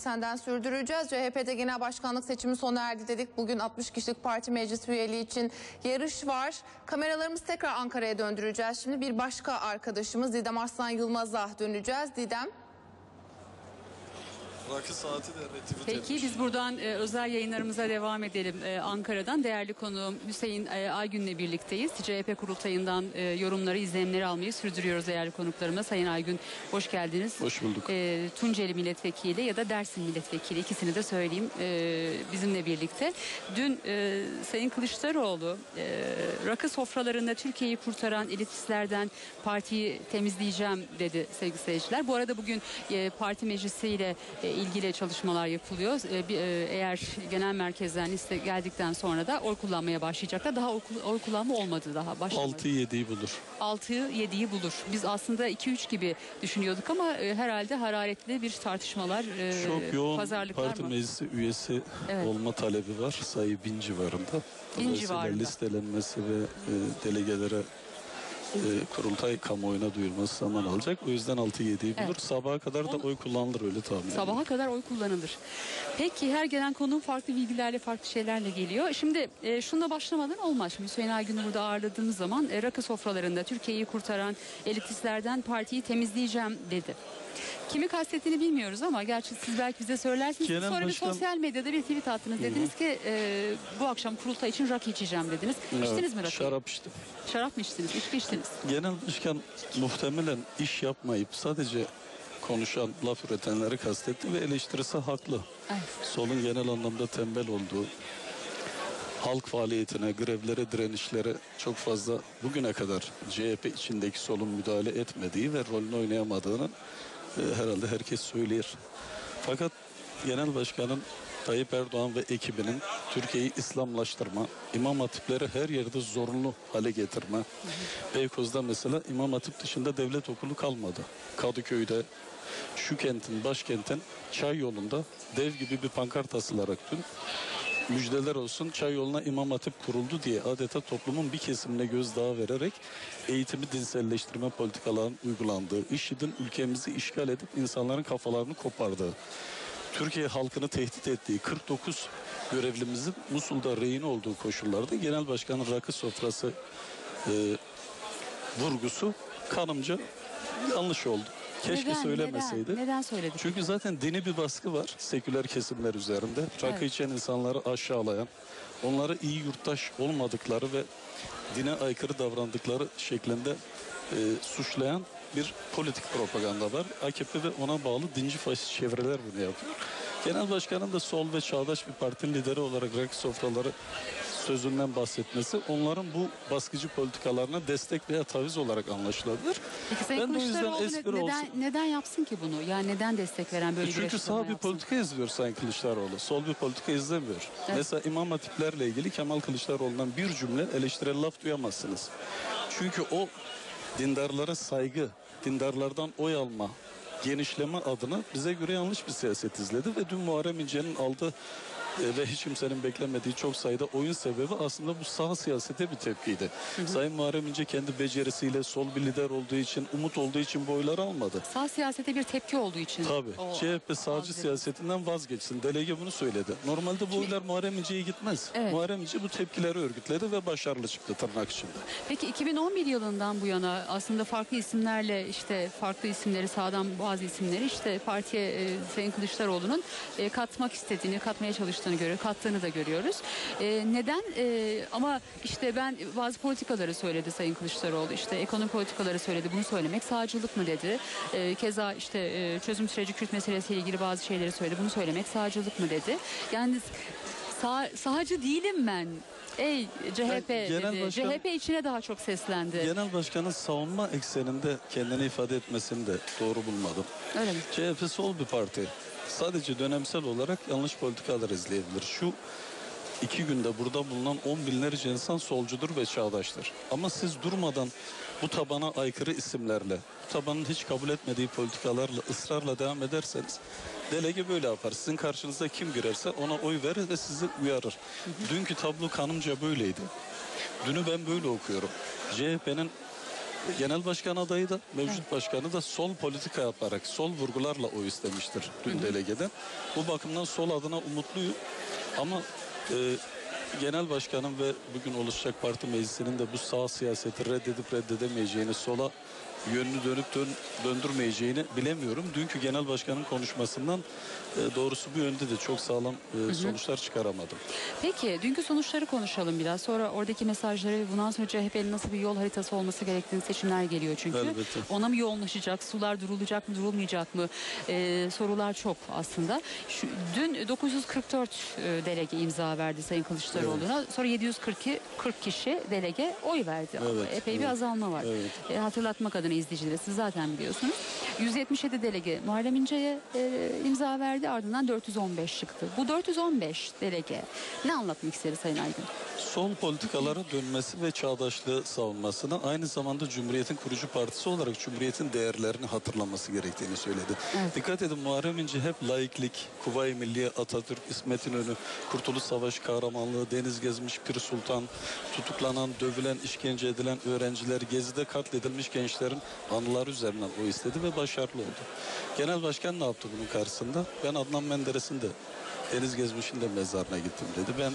Senden sürdüreceğiz. CHP'de genel başkanlık seçimi sona erdi dedik. Bugün 60 kişilik parti meclis üyeliği için yarış var. Kameralarımızı tekrar Ankara'ya döndüreceğiz. Şimdi bir başka arkadaşımız Didem Arslan Yılmaz'a döneceğiz. Didem. Rakı saati de retweet Peki etmiş. biz buradan e, özel yayınlarımıza devam edelim e, Ankara'dan. Değerli konuğum Hüseyin e, Aygün'le birlikteyiz. CHP kurultayından e, yorumları, izlenimleri almayı sürdürüyoruz değerli konuklarıma. Sayın Aygün hoş geldiniz. Hoş bulduk. E, Tunceli milletvekili ya da Dersim milletvekili ikisini de söyleyeyim e, bizimle birlikte. Dün e, Sayın Kılıçdaroğlu e, rakı sofralarında Türkiye'yi kurtaran elitistlerden partiyi temizleyeceğim dedi sevgili seyirciler. Bu arada bugün e, parti meclisiyle e, ilgili çalışmalar yapılıyor. E, bir, e, eğer genel merkezden liste geldikten sonra da oy kullanmaya başlayacaklar. Daha oy, kullanma olmadı daha. Başlamadı. 6'yı 7'yi bulur. 6'yı 7'yi bulur. Biz aslında 2-3 gibi düşünüyorduk ama e, herhalde hararetli bir tartışmalar, e, Çok yoğun pazarlıklar parti mı? meclisi üyesi Evet. olma talebi var. Sayı bin civarında. Bin civarında. listelenmesi ve delegelere e, kurultay kamuoyuna duyurması zaman alacak. O yüzden 6-7'yi bulur. Evet. Sabaha kadar da oy kullanılır öyle tahmin ediyorum. Sabaha kadar oy kullanılır. Peki her gelen konuğum farklı bilgilerle, farklı şeylerle geliyor. Şimdi e, şununla başlamadan olmaz. Şimdi Hüseyin Aygün'ü burada ağırladığımız zaman e, rakı sofralarında Türkiye'yi kurtaran elitistlerden partiyi temizleyeceğim dedi. Kimi kastettiğini bilmiyoruz ama gerçi siz belki bize söylersiniz. Genel Sonra başkan- bir sosyal medyada bir tweet attınız. Dediniz ki e, bu akşam kurultay için rakı içeceğim dediniz. Evet, İçtiniz mi rakıyı? Şarap içtim. Şarap mı içtiniz? İçki içtiniz. Genel başkan muhtemelen iş yapmayıp sadece konuşan, laf üretenleri kastetti ve eleştirisi haklı. Evet. Solun genel anlamda tembel olduğu, halk faaliyetine, grevlere, direnişlere çok fazla bugüne kadar CHP içindeki solun müdahale etmediği ve rolünü oynayamadığını e, herhalde herkes söyler. Fakat genel başkanın Tayyip Erdoğan ve ekibinin Türkiye'yi İslamlaştırma, imam hatipleri her yerde zorunlu hale getirme. Beykoz'da mesela imam hatip dışında devlet okulu kalmadı. Kadıköy'de şu kentin, başkentin çay yolunda dev gibi bir pankart asılarak dün müjdeler olsun çay yoluna imam hatip kuruldu diye adeta toplumun bir kesimine gözdağı vererek eğitimi dinselleştirme politikalarının uygulandığı, IŞİD'in ülkemizi işgal edip insanların kafalarını kopardığı, Türkiye halkını tehdit ettiği 49 görevlimizin Musul'da rehin olduğu koşullarda genel başkanın rakı sofrası e, vurgusu kanımca yanlış oldu. Keşke Neden, söylemeseydi. Neden, neden söyledi? Çünkü zaten dini bir baskı var seküler kesimler üzerinde. Rakı Evet. içen insanları aşağılayan, onları iyi yurttaş olmadıkları ve dine aykırı davrandıkları şeklinde e, suçlayan bir politik propaganda var. AKP ve ona bağlı dinci faşist çevreler bunu yapıyor. Genel başkanın da sol ve çağdaş bir partinin lideri olarak rakı sofraları sözünden bahsetmesi onların bu baskıcı politikalarına destek veya taviz olarak anlaşılabilir. Peki Sayın Ben de o yüzden espri neden, olsun. neden yapsın ki bunu? Yani neden destek veren böyle bir E Çünkü açıklama sağ bir yapsın? politika izliyor Sayın Kılıçdaroğlu. Sol bir politika izlemiyor. Evet. Mesela imam hatiplerle ilgili Kemal Kılıçdaroğlu'ndan bir cümle eleştirel laf duyamazsınız. Çünkü o dindarlara saygı, dindarlardan oy alma, genişleme adına bize göre yanlış bir siyaset izledi ve dün Muharrem İnce'nin aldığı ve hiç kimsenin beklemediği çok sayıda oyun sebebi aslında bu sağ siyasete bir tepkiydi. Sayın Muharrem İnce kendi becerisiyle sol bir lider olduğu için, umut olduğu için bu oyları almadı. Sağ siyasete bir tepki olduğu için. Tabii. o- CHP sağcı algı- siyasetinden vazgeçsin. Delege bunu söyledi. Normalde bu oylar Muharrem İnce'ye gitmez. Evet. Muharrem İnce bu tepkileri örgütledi ve başarılı çıktı tırnak içinde. Peki 2011 yılından bu yana aslında farklı isimlerle işte farklı isimleri sağdan bazı isimleri işte partiye e, Sayın Kılıçdaroğlu'nun e, katmak istediğini, katmaya çalıştığını görüyor, kattığını da görüyoruz. E, neden? E, ama işte ben bazı politikaları söyledi Sayın Kılıçdaroğlu. İşte ekonomi politikaları söyledi. Bunu söylemek sağcılık mı dedi. E, keza işte e, çözüm süreci Kürt meselesiyle ilgili bazı şeyleri söyledi. Bunu söylemek sağcılık mı dedi. Yani sağ, sağcı değilim ben. Ey CHP genel dedi. başkan- CHP içine daha çok seslendi. Genel başkanın savunma ekseninde kendini ifade etmesini de doğru bulmadım. Öyle mi? CHP sol bir parti. Sadece dönemsel olarak yanlış politikalar izleyebilir. Şu iki günde burada bulunan on binlerce insan solcudur ve çağdaştır. Ama siz durmadan bu tabana aykırı isimlerle, bu tabanın hiç kabul etmediği politikalarla, ısrarla devam ederseniz delege böyle yapar. Sizin karşınıza kim girerse ona oy verir ve sizi uyarır. Dünkü tablo kanımca böyleydi. Dünü ben böyle okuyorum. CHP'nin Genel başkan adayı da mevcut başkanı da sol politika yaparak sol vurgularla oy istemiştir dün delegeden. Bu bakımdan sol adına umutluyum. Ama e, genel başkanın ve bugün oluşacak parti meclisinin de bu sağ siyaseti reddedip reddedemeyeceğini sola yönünü dönüp dön, döndürmeyeceğini bilemiyorum. Dünkü genel başkanın konuşmasından e, doğrusu bu yönde de çok sağlam e, sonuçlar çıkaramadım. Peki dünkü sonuçları konuşalım biraz. Sonra oradaki mesajları ve bundan sonra CHP'nin nasıl bir yol haritası olması gerektiğini seçimler geliyor çünkü. Elbette. Ona mı yoğunlaşacak, sular durulacak mı, durulmayacak mı? Ee, sorular çok aslında. Şu, dün 944 e, delege imza verdi Sayın Kılıçdaroğlu'na. Sonra 742 40 kişi delege oy verdi. Evet, Epey bir evet. azalma var. Evet. E, hatırlatmak adına izleyicilere siz zaten biliyorsunuz. 177 delege Muharrem İnce'ye e, imza verdi ardından 415 çıktı. Bu 415 delege ne anlatmak istedi Sayın Aydın? Sol politikalara dönmesi ve çağdaşlığı savunmasına aynı zamanda Cumhuriyet'in kurucu partisi olarak Cumhuriyet'in değerlerini hatırlaması gerektiğini söyledi. Evet. Dikkat edin Muharrem İnce hep laiklik, Kuvayi Milliye, Atatürk, İsmet İnönü, Kurtuluş Savaşı kahramanlığı, deniz gezmiş Pir Sultan, tutuklanan, dövülen, işkence edilen öğrenciler, gezide katledilmiş gençlerin anıları üzerinden o istedi ve başarılı oldu. Genel Başkan ne yaptı bunun karşısında? Ben Adnan Menderes'in de deniz gezmişin de mezarına gittim dedi. Ben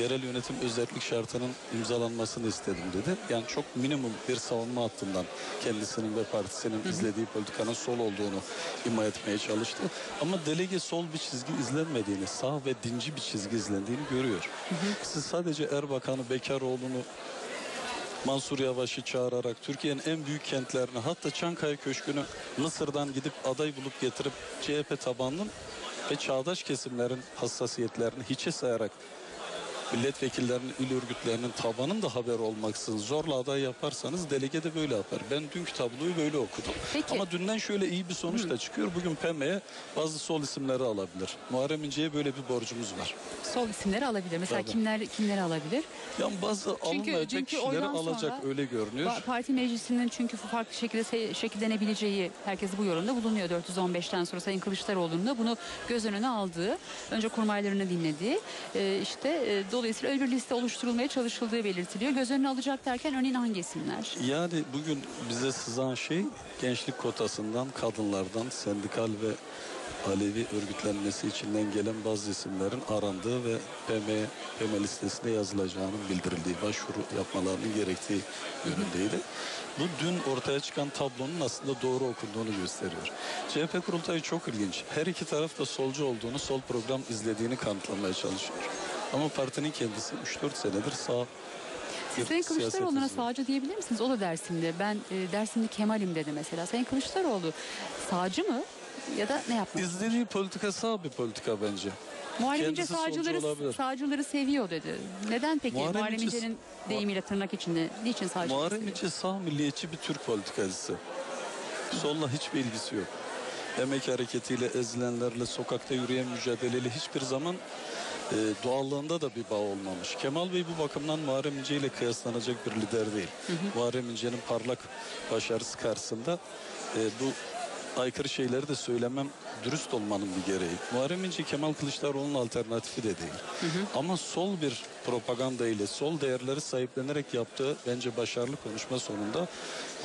yerel yönetim özellik şartının imzalanmasını istedim dedi. Yani çok minimum bir savunma hattından kendisinin ve partisinin izlediği politikanın sol olduğunu ima etmeye çalıştı. Ama delege sol bir çizgi izlenmediğini, sağ ve dinci bir çizgi izlendiğini görüyor. Siz sadece Erbakan'ı, Bekaroğlu'nu, Mansur Yavaş'ı çağırarak Türkiye'nin en büyük kentlerini hatta Çankaya Köşkü'nü Mısır'dan gidip aday bulup getirip CHP tabanının ve çağdaş kesimlerin hassasiyetlerini hiçe sayarak milletvekillerinin, il örgütlerinin tabanın da haber olmaksızın zorla aday yaparsanız delege de böyle yapar. Ben dünkü tabloyu böyle okudum. Peki. Ama dünden şöyle iyi bir sonuç da çıkıyor. Bugün PM'ye bazı sol isimleri alabilir. Muharrem İnce'ye böyle bir borcumuz var. Sol isimleri alabilir. Mesela Tabii. kimler kimleri alabilir? Yani bazı alınmayacak dünkü kişileri alacak öyle görünüyor. Pa- Parti meclisinin çünkü farklı şekilde şekillenebileceği herkes bu yorumda bulunuyor. 415'ten sonra Sayın Kılıçdaroğlu'nun da bunu göz önüne aldığı, önce kurmaylarını dinlediği, e, işte e, dolayısıyla öyle bir liste oluşturulmaya çalışıldığı belirtiliyor. Göz önüne alacak derken örneğin hangi isimler? Yani bugün bize sızan şey gençlik kotasından, kadınlardan, sendikal ve Alevi örgütlenmesi içinden gelen bazı isimlerin arandığı ve PM, PM listesine yazılacağının bildirildiği, başvuru yapmalarının gerektiği yönündeydi. Bu dün ortaya çıkan tablonun aslında doğru okunduğunu gösteriyor. CHP kurultayı çok ilginç. Her iki taraf da solcu olduğunu, sol program izlediğini kanıtlamaya çalışıyor. Ama partinin kendisi 3-4 senedir sağ bir Sayın Kılıçdaroğlu'na sağcı diyebilir misiniz? O da Dersim'de. Ben e, Dersimli Kemal'im dedi mesela. Sayın Kılıçdaroğlu sağcı mı? Ya da ne yapmak? İzlediği politika sağ bir politika bence. Muharrem İnce Kendisi sağcıları, sağcıları seviyor dedi. Neden peki Muharrem Muharrem, İnce- İnce'nin deyimiyle tırnak içinde niçin sağcı? Muharrem İnce sağ milliyetçi bir Türk politikacısı. Solla hiçbir ilgisi yok. Emek hareketiyle, ezilenlerle, sokakta yürüyen mücadeleyle hiçbir zaman e, doğallığında da bir bağ olmamış. Kemal Bey bu bakımdan Muharrem İnce ile kıyaslanacak bir lider değil. Muharrem İnce'nin parlak başarısı karşısında e, bu aykırı şeyleri de söylemem dürüst olmanın bir gereği. Muharrem İnce Kemal Kılıçdaroğlu'nun alternatifi de değil. Ama sol bir propaganda ile sol değerleri sahiplenerek yaptığı bence başarılı konuşma sonunda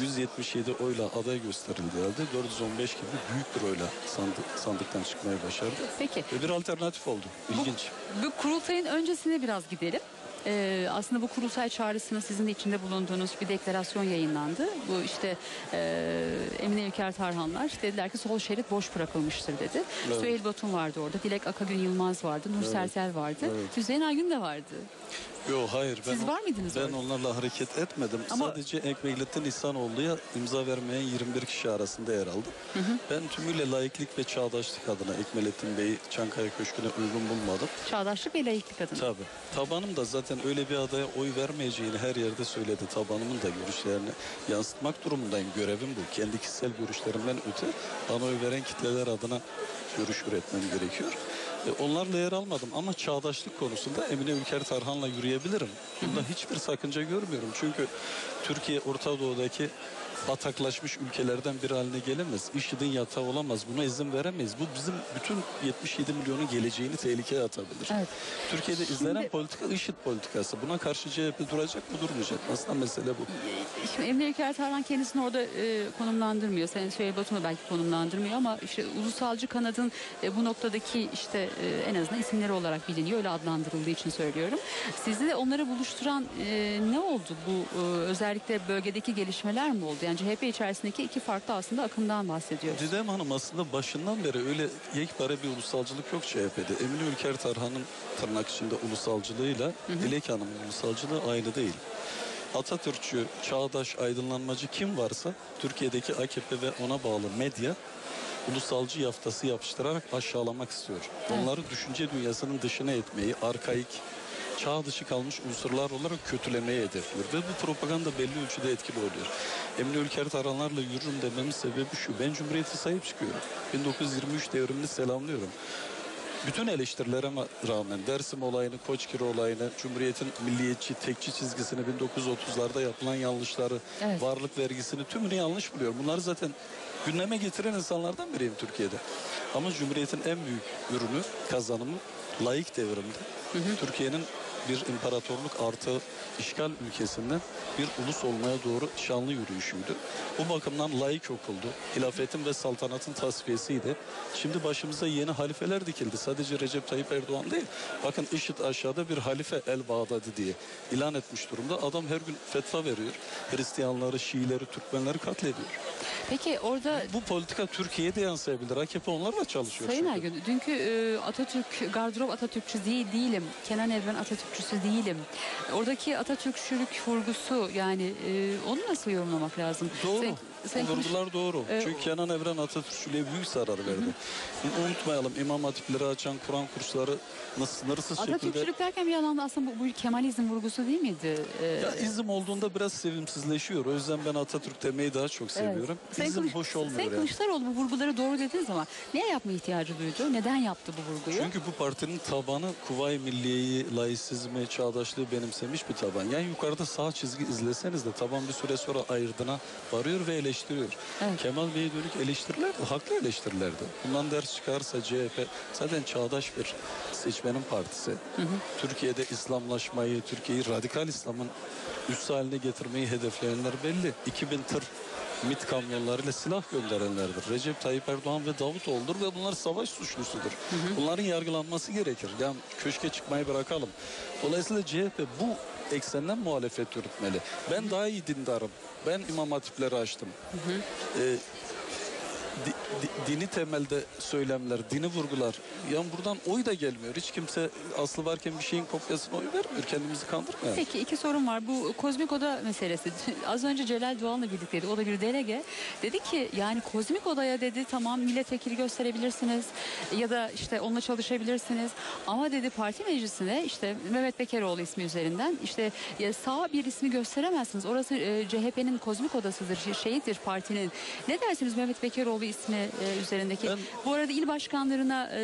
177 oyla aday gösterildi halde 415 gibi büyük bir oyla sandık, sandıktan çıkmayı başardı. Peki. Ve bir alternatif oldu. İlginç. Bu kurultayın öncesine biraz gidelim. Ee, aslında bu kurultay çağrısını sizin de içinde bulunduğunuz bir deklarasyon yayınlandı. Bu işte e, Emine Ülker Tarhanlar dediler ki sol şerit boş bırakılmıştır dedi. Evet. Süheyl Batum vardı orada, Dilek Akagün Yılmaz vardı, Nur Sersel vardı, Evet. Hüseyin Aygün de vardı. Yok hayır. Ben, Siz var mıydınız Ben orada? onlarla hareket etmedim. Ama- Sadece Ekmeklettin İhsanoğlu'ya imza vermeyen 21 kişi arasında yer aldım. Ben tümüyle laiklik ve çağdaşlık adına Ekmelettin Bey'i Çankaya Köşkü'ne uygun bulmadım. Çağdaşlık ve layıklık adına. Tabii. Tabanım da zaten öyle bir adaya oy vermeyeceğini her yerde söyledi. Tabanımın da görüşlerini yansıtmak durumundayım. Görevim bu. Kendi kişisel görüşlerimden öte bana oy veren kitleler adına görüş üretmem gerekiyor. E, onlarla yer almadım ama çağdaşlık konusunda Emine Ülker Tarhan'la yürüyebilirim. Bunda hiçbir sakınca görmüyorum. Çünkü Türkiye Orta Doğu'daki bataklaşmış ülkelerden biri haline gelemez. IŞİD'in yatağı olamaz. Buna izin veremeyiz. Bu bizim bütün 77 milyonun geleceğini tehlikeye atabilir. Evet. Türkiye'de izlenen politika IŞİD politikası. Buna karşı CHP duracak mı durmayacak mı? Aslında mesele bu. Şimdi Emre İlker Tarhan kendisini orada e, konumlandırmıyor. Sayın Süheyl Batum'u belki konumlandırmıyor ama işte ulusalcı kanadın e, bu noktadaki işte e, en azından isimleri olarak biliniyor. Öyle adlandırıldığı için söylüyorum. Sizi de onları buluşturan e, ne oldu bu e, özellikle bölgedeki gelişmeler mi oldu? Yani CHP içerisindeki iki farklı aslında akımdan bahsediyoruz. Didem Hanım aslında başından beri öyle yekpare bir ulusalcılık yok CHP'de. Emine Ülker Tarhan'ın tırnak içinde ulusalcılığıyla Dilek Hanım'ın ulusalcılığı aynı değil. Atatürkçü, çağdaş, aydınlanmacı kim varsa Türkiye'deki AKP ve ona bağlı medya ulusalcı yaftası yapıştırarak aşağılamak istiyor. Onları düşünce dünyasının dışına etmeyi, arkaik, çağ dışı kalmış unsurlar olarak kötülemeye hedefliyor. Ve bu propaganda belli ölçüde etkili oluyor. Emine Ülker Taranlarla yürürüm dememin sebebi şu. Ben Cumhuriyet'e sahip çıkıyorum. 1923 devrimini selamlıyorum. Bütün eleştirilere rağmen Dersim olayını, Koçkiri olayını, Cumhuriyet'in milliyetçi, tekçi çizgisini 1930'larda yapılan yanlışları, Evet. varlık vergisini tümünü yanlış buluyorum. Bunları zaten gündeme getiren insanlardan biriyim Türkiye'de. Ama Cumhuriyet'in en büyük ürünü, kazanımı layık devrimdi. Türkiye'nin bir imparatorluk artı işgal ülkesinden bir ulus olmaya doğru şanlı yürüyüşüydü. Bu bakımdan layık okuldu. Hilafetin ve saltanatın tasfiyesiydi. Şimdi başımıza yeni halifeler dikildi. Sadece Recep Tayyip Erdoğan değil. Bakın IŞİD aşağıda bir halife El Bağdadi diye ilan etmiş durumda. Adam her gün fetva veriyor. Hristiyanları, Şiileri, Türkmenleri katlediyor. Peki orada Bu politika Türkiye'ye de yansıyabilir. AKP onlarla çalışıyor. Sayın. Ergün, dünkü e, Atatürk, gardırop Atatürkçü değil, değilim. Kenan Evren Atatürkçüsü değilim. Oradaki Atatürkçülük vurgusu yani e, onu nasıl yorumlamak lazım? Doğru. Sayın- Sayın vurgular doğru. Ee, Çünkü Kenan Evren Atatürkçülüğe büyük zarar verdi. Unutmayalım İmam Hatipleri açan Kur'an kursları sınırsız şekilde... Atatürkçülük derken bir yandan da aslında bu, bu Kemalizm vurgusu değil miydi? E, Ya izim olduğunda biraz sevimsizleşiyor. O yüzden ben Atatürk demeyi daha çok seviyorum. Sayın Kılıç- hoş olmuyor Sayın yani. Kılıçdaroğlu bu vurguları doğru dediğiniz zaman neye yapma ihtiyacı duydu? Neden yaptı bu vurguyu? Çünkü bu partinin tabanı Kuvayi Milliye'yi, laisizmi, çağdaşlığı benimsemiş bir taban. Yani yukarıda sağ çizgi izleseniz de taban bir süre sonra ayırdına varıyor ve eleştiriyor. Evet. Kemal Bey'e dönük eleştiriler de haklı eleştirilerdi. Bundan ders çıkarsa CHP zaten çağdaş bir seçmenin partisi. Türkiye'de İslamlaşmayı, Türkiye'yi radikal İslam'ın üst haline getirmeyi hedefleyenler belli. 2000 tır MİT kamyonlarıyla silah gönderenlerdir. Recep Tayyip Erdoğan ve Davutoğlu'dur ve bunlar savaş suçlusudur. Bunların yargılanması gerekir. Yani köşke çıkmayı bırakalım. Dolayısıyla CHP bu eksenden muhalefet yürütmeli. Ben daha iyi dindarım. Ben imam hatipleri açtım. Ee, di- di- dini temelde söylemler, dini vurgular. Yani buradan oy da gelmiyor. Hiç kimse aslı varken bir şeyin kopyasına oy vermiyor. Kendimizi kandırmayalım. Peki iki sorum var. Bu kozmik oda meselesi. Az önce Celal Doğan'la birlikteydi. O da bir delege. Dedi ki yani kozmik odaya dedi tamam milletvekili gösterebilirsiniz ya da işte onunla çalışabilirsiniz. Ama dedi parti meclisine işte Mehmet Bekeroğlu ismi üzerinden işte sağ bir ismi gösteremezsiniz. Orası e, CHP'nin kozmik odasıdır, şey- şeyidir partinin. Ne dersiniz Mehmet Bekeroğlu ismi e, üzerindeki? Ben- Bu arada il başkanlarına e,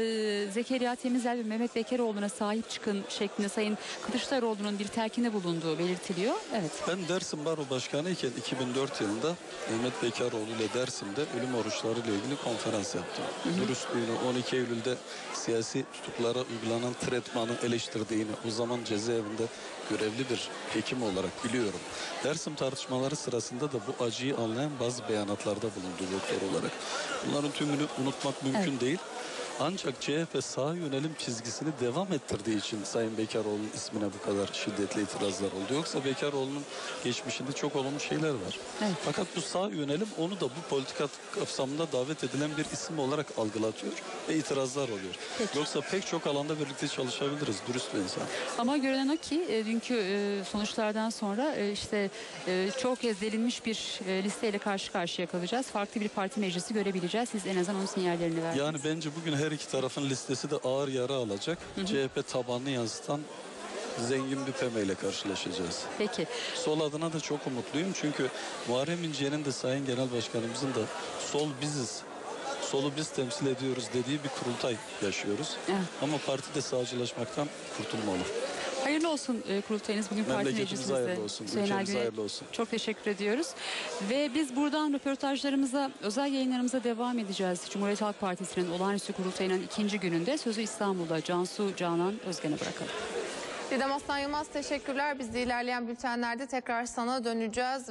Zekeriya Temizel ve Mehmet Bekeroğlu'na sahip çıkın şeklinde Sayın Kılıçdaroğlu'nun bir telkinde bulunduğu belirtiliyor. Evet. Ben Dersim Baro Başkanı iken 2004 yılında Mehmet Bekaroğlu ile Dersim'de ölüm oruçları ile ilgili konferans yaptım. Dürüstlüğünü 12 Eylül'de siyasi tutuklara uygulanan tretmanı eleştirdiğini o zaman cezaevinde görevli bir hekim olarak biliyorum. Dersim tartışmaları sırasında da bu acıyı anlayan bazı beyanatlarda bulundu doktor olarak. Bunların tümünü unutmak mümkün değil. Ancak CHP sağ yönelim çizgisini devam ettirdiği için Sayın Bekaroğlu'nun ismine bu kadar şiddetli itirazlar oldu. Yoksa Bekaroğlu'nun geçmişinde çok olumlu şeyler var. Evet. Fakat bu sağ yönelim onu da bu politika kapsamında davet edilen bir isim olarak algılatıyor ve itirazlar oluyor. Peki. Yoksa pek çok alanda birlikte çalışabiliriz. Dürüst bir insan. Ama görünen o ki e, dünkü e, sonuçlardan sonra e, işte çok kez delinmiş bir listeyle karşı karşıya kalacağız. Farklı bir parti meclisi görebileceğiz. Siz en azından onun sinyallerini verdiniz. Yani bence bugün her iki tarafın listesi de ağır yara alacak. CHP tabanını yansıtan zengin bir peme ile karşılaşacağız. Peki. Sol adına da çok umutluyum çünkü Muharrem İnce'nin de Sayın Genel Başkanımızın da sol biziz, solu biz temsil ediyoruz dediği bir kurultay yaşıyoruz. Evet. Ama parti de sağcılaşmaktan kurtulmalı. Hayırlı olsun e, kurultayınız bugün parti meclisimizde. hayırlı olsun, ülkemize hayırlı olsun. Çok teşekkür ediyoruz. Ve biz buradan röportajlarımıza, özel yayınlarımıza devam edeceğiz. Cumhuriyet Halk Partisi'nin olağanüstü kurultayının ikinci gününde sözü İstanbul'da Cansu Canan Özgen'e bırakalım. Didem Aslan Yılmaz teşekkürler. Biz de ilerleyen bültenlerde tekrar sana döneceğiz.